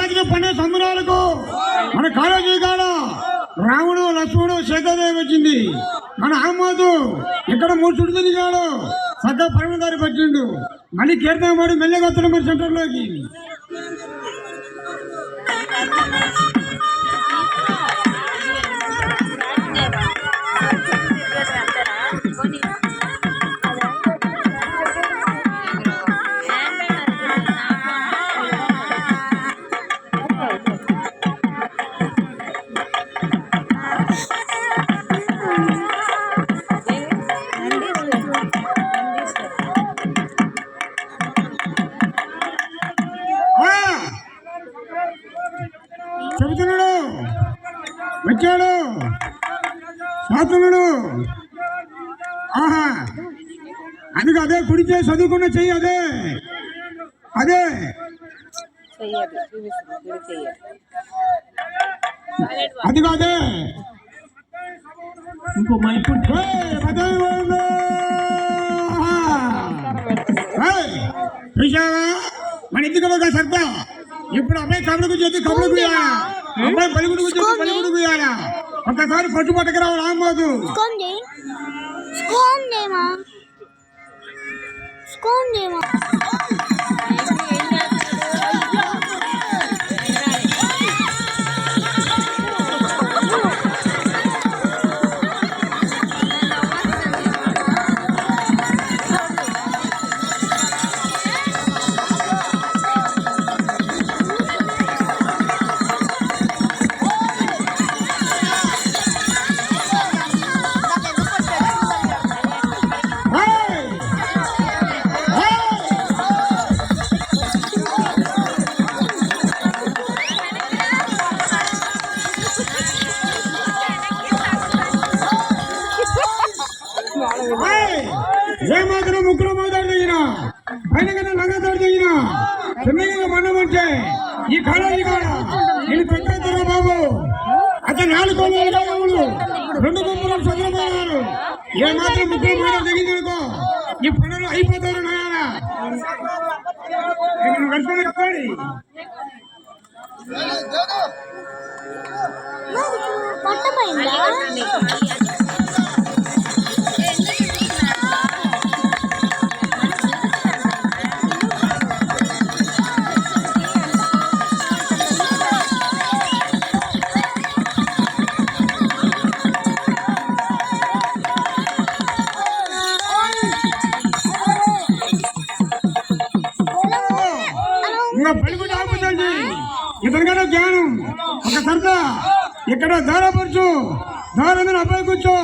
సంక్రాంతి పండే సంబరాలకు మన కాలేజీ కాడ రాముడు లక్ష్మణుడు సీతాదేవి వచ్చింది. మన ఆమోదు ఇక్కడ మూడు చుట్టు తిరిగాడు పరమ పరిమిదారి వచ్చిండు. మళ్ళీ కీర్తన వాడు మెల్లగా వస్తున్నాడు మరి సెంటర్లోకి. సాతున్నాడు ఆహా. అది అదే కుడి చేయి చదువుకున్న చెయ్యి అదే. అదే. అది. కాదే ఇంకో చూశావా? మన ఇంటికి సర్దా ఇప్పుడు అబ్బాయి కబడుకు చేతి కబడుకు అబ్బాయి బలిగుడుకు చేతి ఇయ్యాలా ఒక్కసారి పట్టు పట్టకు రావాలి ఆమోదు స్కోన్ చేయి స్కోన్ ఏ మాత్రం ముక్కులో మాట్లాడి దిగిన పైన కన్నా లంగా తాడు దిగిన చిన్నగా మండమంటే ఈ కాలేజీ కాడ నేను పెట్టేస్తారా బాబు. అతను నాలుగు కోళ్ళు రెండు గుంపులు చంద్రబాబు ఏ మాత్రం ముగ్గురు మాట అనుకో. ఈ పనులు అయిపోతారు నాయనా. చెప్పండి. పట్టపోయిందా ఇంకా పలుకుడు ఆపుతుంది ఇతనికన్నా జ్ఞానం. ఒక సరదా. ఇక్కడ దారపరచు దార మీద అబ్బాయి కూర్చో.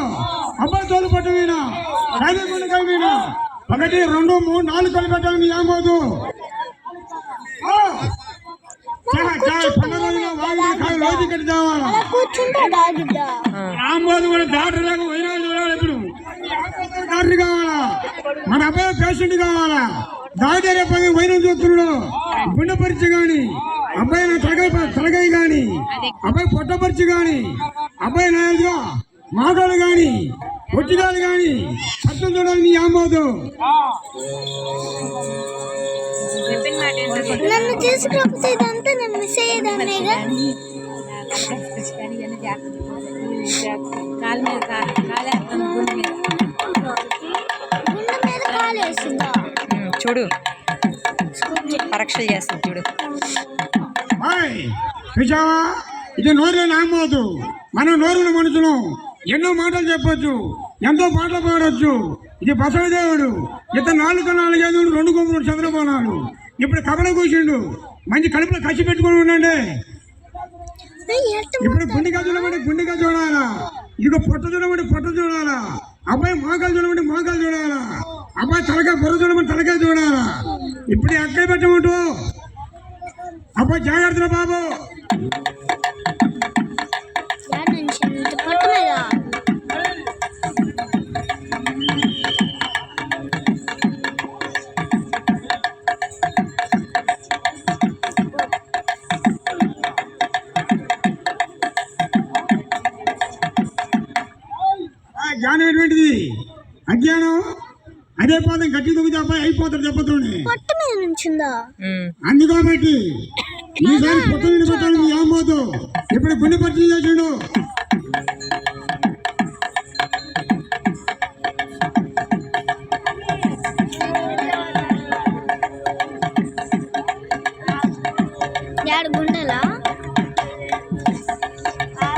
అబ్బాయి తోలు పట్టు మీద. రాజగుండ కవి మీద. ఒకటి రెండు మూడు నాలుగు కలు పెట్టాలి మీ ఆమోదు. ఆ! చాయ్, చాయ్, పండుగ రోజున వాగిన కాయ రోజు ఇక్కడ తేవాలా? అలా కూర్చుంటాడా బిడ్డ ఆమోదు కూడా డాక్టర్ లాగా పోయినా చూడాలి ఇప్పుడు డాక్టర్ కావాలా? మన అబ్బాయి పేషెంట్ కావాలా? డాక్టర్ పని వైరం చూస్తున్నాడు. గుండె పరీక్ష గాని అబ్బాయి ప- తలకాయ గాని అబ్బాయి పొట్ట పరీక్ష గాని అబ్బాయి నాయకుగా మాటలు గాని పొట్టిదాలు గాని అర్థం చూడాలి నీ ఆమోదు. నన్ను తీసుకురాకపోతే ఇదంతా నేను మిస్ అయ్యేదాన్నేగా? కాలు మీద కాలు మీద. చూడు పరీక్షలు చేస్తుంది చూడు. చూసావా ఇది నోరు ఆమోదు మనం నోరుల మనుషులు. ఎన్నో మాటలు చెప్పొచ్చు ఎంతో పాటలు పాడొచ్చు. ఇది బసవదేవుడు. ఇతను నాలుగు నాలుగైదు రెండు గుమ్మలు చంద్రబాణాలు ఇప్పుడు కబల కూర్చుండు మంచి కడుపులో కసి పెట్టుకుని ఉండండి. ఇప్పుడు గుండెగా చూడమంటే గుండెగా చూడాలా? ఇదిగో పొట్ట చూడమంటే పొట్ట చూడాలా? అబ్బాయి మోకాలు చూడమంటే మోకాలు చూడాలా? అబ్బాయి తలకాయ బుర్ర చూడమంటే తలకాయ చూడాలా? ఇప్పుడు ఎక్కడ పెట్టమంటు. అబ్బాయి జాగ్రత్తలు బాబు. జ్ఞానం ఎటువంటిది అజ్ఞానం? అదే పాదం గట్టి దొంగితే అబ్బాయి అయిపోతాడు దెబ్బతోనే. మీద నుంచిందా? అందుకోబట్టి ఈసారి పెట్టాలి ఇప్పుడు గుండె పరిచయం చేసిండు యాడు గుండెలా?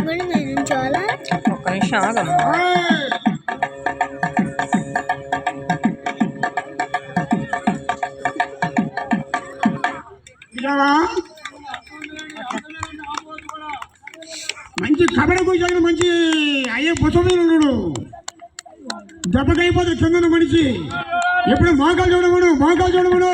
గుండె మీద నుంచోవాలా? ఒక్క నిమిషం ఆగమ్మా. ఏయ్! మంచి కబడి కూర్చొని మంచి అయ్యే పుస్తకం ఉన్నాడు దెబ్బకైపోతే కింద మనిషి. ఎప్పుడు మోకాలు చూడమను మోకాలు చూడమను.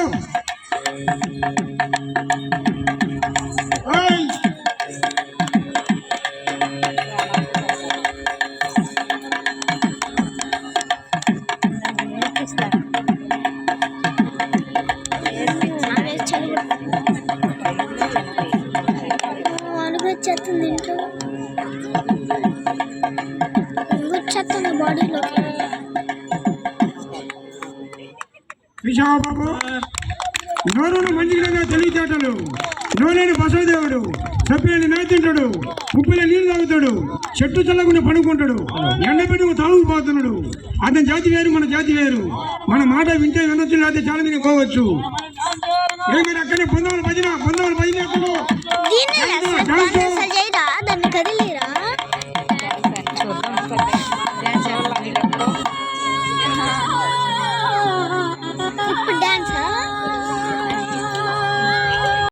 అడుగొచ్చేస్తుంది ఇంట్లో వచ్చేస్తుంది బాడీలోకి చూసావా బాబు నోరును మంచిగా తెలివితేటలు. నోలేని బసవదేవుడు సభ్యులని మేతింటాడు ఉప్పుల నీళ్ళు తాగుతాడు. చెట్టు చల్లకుండా పడుకుంటాడు. ఎండ పెట్టుకు తాగుకుపోతున్నాడు. అతని జాతి వేరు మన జాతి వేరు. మన మాట వింటే వినొచ్చు లేకపోతే చాలా మంది పోవచ్చు ఏమి అక్కడే పొందవల భజన పొందవల భజన ఎక్కడు